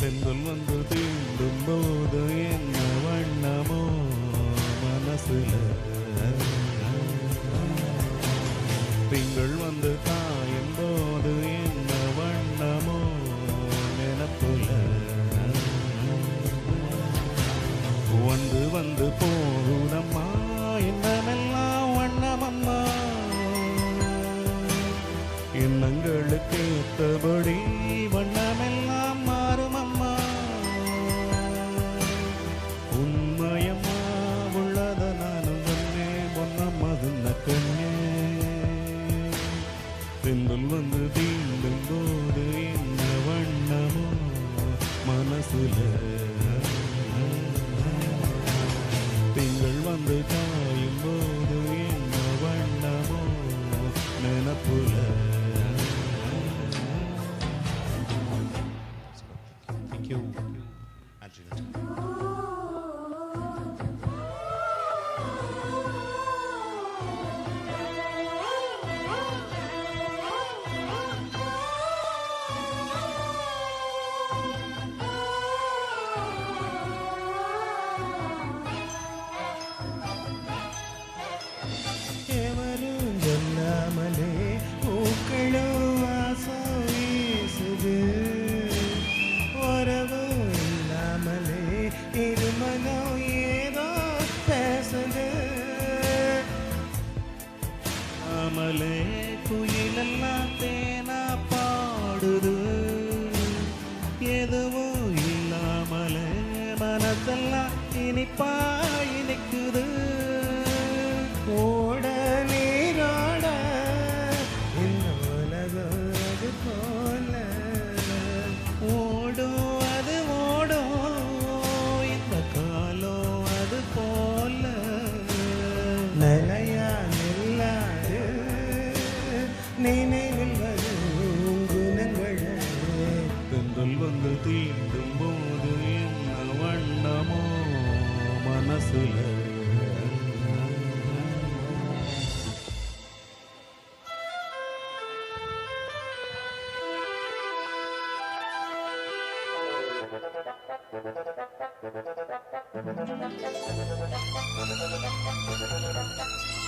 பெண்கள் வந்து தீண்டும் போது என்ன வண்ணமோ மனசுல? nothing. நினைவில் வரும் குணங்களே தென்றல் வந்து தீண்டும் போது என்ன வண்ணமோ மனசுல. ஈரம் விழுந்தாலே நிலத்துல எல்லாம் துளுக்குது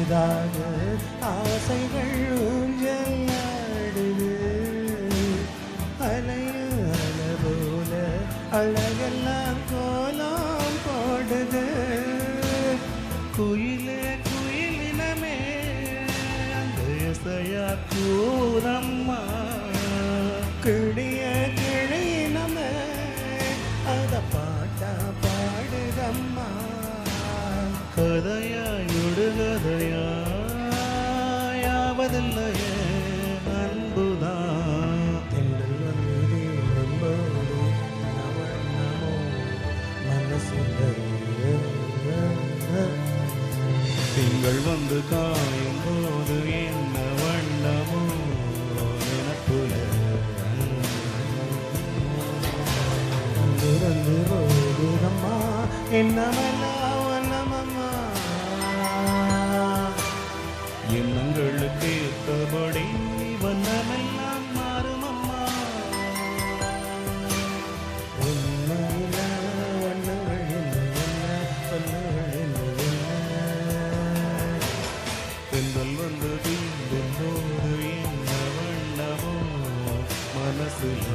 இதாக ஆசைகள் ஊஞ்சலாடுது அலையும் அல போல அழகெல்லாம் கோலம் போடுது. குயிலே குயிலினமே அந்த இசையா கூறம்மா. கிளிய கிழினமே அத பாட்டா பாடுதம்மா. கதையாய் விடுகதையா அன்புதான். தென்றல் வந்து நம்போடு திங்கள் வந்து கா தென்றல் வந்து தீண்டும் போது என்ன வண்ணமோ மனசுல.